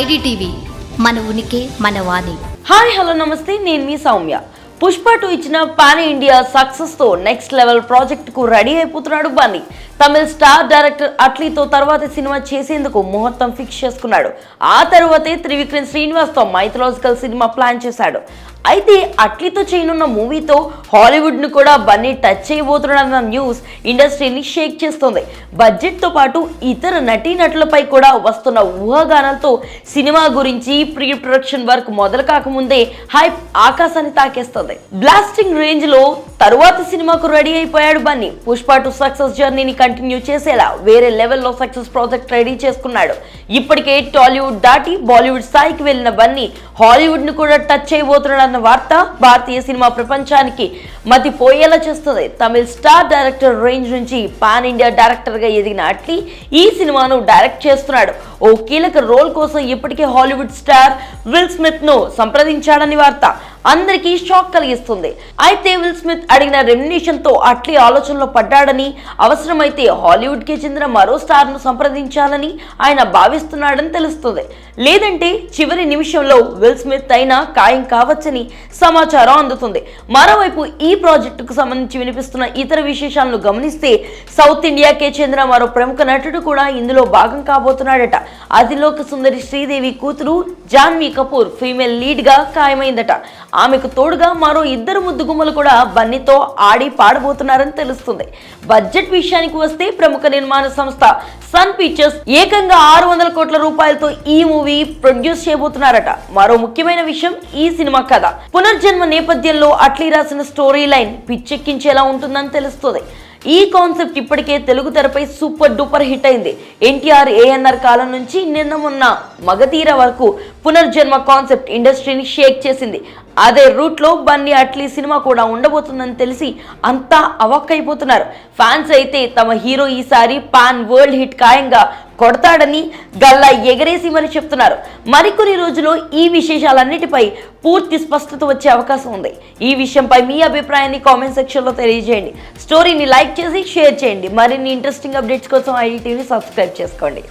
IDTV మన ఉనికి మన వాణి. హాయ్ హలో నమస్తే. నేను మీ సౌమ్య. పుష్ప టూ ఇచ్చిన పాన్ ఇండియా సక్సెస్తో నెక్స్ట్ లెవెల్ ప్రాజెక్ట్కు రెడీ అయిపోతున్నాడు బన్నీ. తమిళ స్టార్ డైరెక్టర్ అట్లీతో తర్వాత సినిమా చేసేందుకు ముహూర్తం ఫిక్స్ చేసుకున్నాడు. ఆ తర్వాతే త్రివిక్రమ్ శ్రీనివాస్తో మైథలాజికల్ సినిమా ప్లాన్ చేశాడు. అయితే అట్లీతో చేయనున్న మూవీతో హాలీవుడ్ను కూడా బన్నీ టచ్ చేయబోతున్నాడన్న న్యూస్ ఇండస్ట్రీని షేక్ చేస్తుంది. బడ్జెట్తో పాటు ఇతర నటీనటులపై కూడా వస్తున్న ఊహాగానాలతో సినిమా గురించి ప్రీ ప్రొడక్షన్ వర్క్ మొదలు కాకముందే హైప్ ఆకాశాన్ని తాకేస్తుంది. బ్లాస్టింగ్ రేంజ్లో తరువాత సినిమాకు రెడీ అయిపోయాడు బన్నీ. పుష్ప టు సక్సెస్ జర్నీని కంటిన్యూ చేసేలా వేరే లెవెల్లో సక్సెస్ ప్రాజెక్ట్ రెడీ చేసుకున్నాడు. ఇప్పటికే టాలీవుడ్ దాటి బాలీవుడ్ స్థాయికి వెళ్ళిన బన్నీ హాలీవుడ్ను కూడా టచ్ చేయబోతున్నాడన్న వార్త భారతీయ సినిమా ప్రపంచానికి మతిపోయేలా చేస్తుంది. తమిళ స్టార్ డైరెక్టర్ రేంజ్ నుంచి పాన్ ఇండియా డైరెక్టర్గా ఎదిగిన అట్లీ ఈ సినిమాను డైరెక్ట్ చేస్తున్నాడు. ఓ కీలక రోల్ కోసం ఇప్పటికే హాలీవుడ్ స్టార్ విల్ స్మిత్ను సంప్రదించాడని వార్త. అందరికీ షాక్ కలిగిస్తుంది. అయితే విల్ స్మిత్ అడిగిన రెమ్యునేషన్తో అట్లీ ఆలోచనలో పడ్డాడని అవసరమైతే హాలీవుడ్కి చెందిన మరో స్టార్ను సంప్రదించాలని ఆయన భావిస్తున్నాడని తెలుస్తుంది. లేదంటే చివరి నిమిషంలో విల్ స్మిత్ అయినా ఖాయం కావచ్చని సమాచారం అందుతుంది. మరోవైపు ఈ ప్రాజెక్టుకు సంబంధించి వినిపిస్తున్న ఇతర విశేషాలను గమనిస్తే సౌత్ ఇండియాకే చెందిన మరో ప్రముఖ నటుడు కూడా ఇందులో భాగం కాబోతున్నాడట. అతిలోక సుందరి శ్రీదేవి కూతురు జాన్వీ కపూర్ ఫీమేల్ లీడ్గా ఖాయమైందట. ఆమెకు తోడుగా మరో ఇద్దరు ముద్దుగుమ్మలు కూడా బన్నీతో ఆడి పాడబోతున్నారని తెలుస్తుంది. బడ్జెట్ విషయానికి వస్తే ప్రముఖ నిర్మాణ సంస్థ సన్ పిక్చర్స్ ఏకంగా ఆరు వందల కోట్ల రూపాయలతో ఈ మూవీ ప్రొడ్యూస్ చేయబోతున్నారట. మరో ముఖ్యమైన విషయం ఈ సినిమా కథ. పునర్జన్మ నేపథ్యంలో అట్లీ రాసిన స్టోరీ లైన్ పిచ్చెక్కించేలా ఉంటుందని తెలుస్తుంది. ఈ కాన్సెప్ట్ ఇప్పటికే తెలుగు తెరపై సూపర్ డూపర్ హిట్ అయింది. ఎన్టీఆర్ ఏఎన్ఆర్ కాలం నుంచి నిన్న మొన్న మగతీర వరకు పునర్జన్మ కాన్సెప్ట్ ఇండస్ట్రీని షేక్ చేసింది. అదే రూట్లో బన్నీ అట్లీ సినిమా కూడా ఉండబోతుందని తెలిసి అంతా అవక్కైపోతున్నారు. ఫ్యాన్స్ అయితే తమ హీరో ఈసారి పాన్ వరల్డ్ హిట్ ఖాయంగా కొడతాడని గల్లా ఎగరేసి మరి చెప్తున్నారు. మరికొన్ని రోజుల్లో ఈ విశేషాలన్నిటిపై పూర్తి స్పష్టత వచ్చే అవకాశం ఉంది. ఈ విషయంపై మీ అభిప్రాయాన్ని కామెంట్ సెక్షన్లో తెలియజేయండి. స్టోరీని లైక్ చేసి షేర్ చేయండి. మరిన్ని ఇంట్రెస్టింగ్ అప్డేట్స్ కోసం ఐటీవీని సబ్స్క్రైబ్ చేసుకోండి.